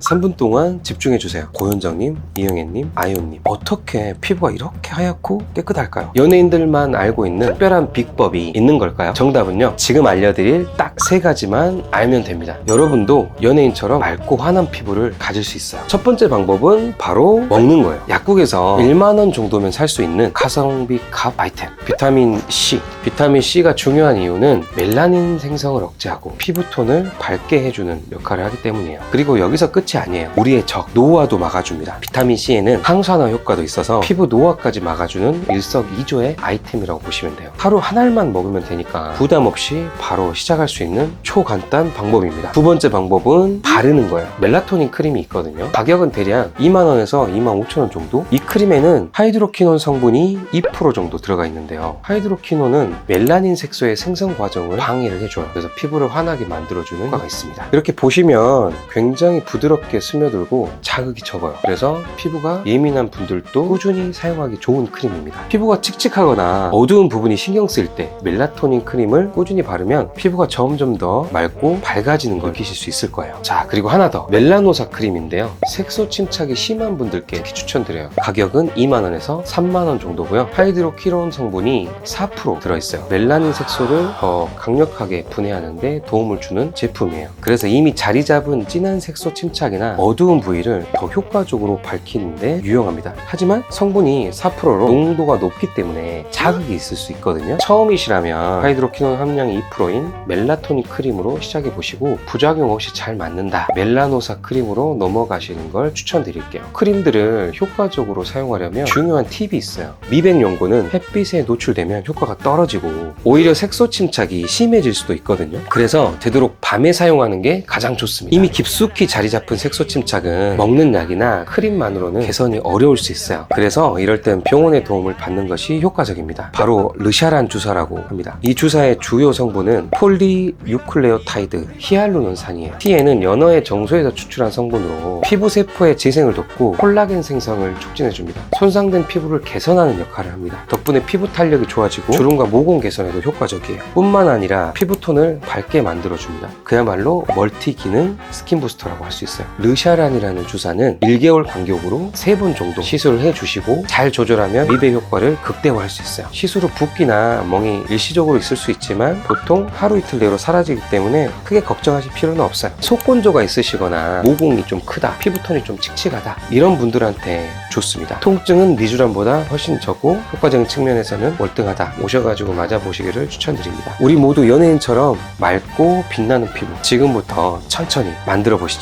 3분 동안 집중해 주세요. 고현정님, 이영애님, 아이온님. 어떻게 피부가 이렇게 하얗고 깨끗할까요? 연예인들만 알고 있는 특별한 비법이 있는 걸까요? 정답은요. 지금 알려드릴 딱 세 가지만 알면 됩니다. 여러분도 연예인처럼 맑고 환한 피부를 가질 수 있어요. 첫 번째 방법은 바로 먹는 거예요. 약국에서 1만 원 정도면 살 수 있는 가성비 값 아이템. 비타민 C. 비타민 C가 중요한 이유는 멜라닌 생성을 억제하고 피부톤을 밝게 해주는 역할을 하기 때문이에요. 그리고 여기서 끝이 아니에요. 우리의 적, 노화도 막아줍니다. 비타민 C에는 항산화 효과도 있어서 피부 노화까지 막아주는 일석이조의 아이템이라고 보시면 돼요. 하루 한 알만 먹으면 되니까 부담 없이 바로 시작할 수 있는 초간단 방법입니다. 두 번째 방법은 바르는 거예요. 멜라토닌 크림이 있거든요. 가격은 대략 2만원에서 2만 5천원 정도? 이 크림에는 하이드로키논 성분이 2% 정도 들어가 있는데요. 하이드로키논은 멜라닌 색소의 생성 과정을 방해를 해줘요. 그래서 피부를 환하게 만들어주는 효과가 있습니다. 이렇게 보시면 굉장히 부드 럽게 스며들고 자극이 적어요. 그래서 피부가 예민한 분들도 꾸준히 사용하기 좋은 크림입니다. 피부가 칙칙하거나 어두운 부분이 신경 쓰일 때 멜라토닌 크림을 꾸준히 바르면 피부가 점점 더 맑고 밝아지는 걸 느끼실 수 있을 거예요. 자, 그리고 하나 더. 멜라노사 크림인데요. 색소 침착이 심한 분들께 특히 추천드려요. 가격은 2만원에서 3만원 정도고요. 하이드로키론 성분이 4% 들어있어요. 멜라닌 색소를 더 강력하게 분해하는데 도움을 주는 제품이에요. 그래서 이미 자리 잡은 진한 색소 침착 이나 어두운 부위를 더 효과적으로 밝히는데 유용합니다. 하지만 성분이 4%로 농도가 높기 때문에 자극이 있을 수 있거든요. 처음이시라면 하이드로키논 함량이 2%인 멜라토닌 크림으로 시작해 보시고 부작용 없이 잘 맞는다. 멜라노사 크림으로 넘어가시는 걸 추천드릴게요. 크림들을 효과적으로 사용하려면 중요한 팁이 있어요. 미백 연고는 햇빛에 노출되면 효과가 떨어지고 오히려 색소 침착이 심해질 수도 있거든요. 그래서 되도록 밤에 사용하는 게 가장 좋습니다. 이미 깊숙이 자리 잡은 색소 침착은 먹는 약이나 크림만으로는 개선이 어려울 수 있어요. 그래서 이럴 땐 병원의 도움을 받는 것이 효과적입니다. 바로 르샤란 주사라고 합니다. 이 주사의 주요 성분은 폴리유클레오타이드 히알루론산이에요. T에는 연어의 정소에서 추출한 성분으로 피부 세포의 재생을 돕고 콜라겐 생성을 촉진해 줍니다. 손상된 피부를 개선하는 역할을 합니다. 덕분에 피부 탄력이 좋아지고 주름과 모공 개선에도 효과적이에요. 뿐만 아니라 피부 톤을 밝게 만들어 줍니다. 그야말로 멀티 기능 스킨 부스터라고 할 수 있어요. 르샤란이라는 주사는 1개월 간격으로 3번 정도 시술을 해주시고 잘 조절하면 미백 효과를 극대화할 수 있어요. 시술 후 붓기나 멍이 일시적으로 있을 수 있지만 보통 하루 이틀 내로 사라지기 때문에 크게 걱정하실 필요는 없어요. 속건조가 있으시거나 모공이 좀 크다, 피부톤이 좀 칙칙하다 이런 분들한테 좋습니다. 통증은 미주란보다 훨씬 적고 효과적인 측면에서는 월등하다. 오셔가지고 맞아보시기를 추천드립니다. 우리 모두 연예인처럼 맑고 빛나는 피부 지금부터 천천히 만들어 보시죠.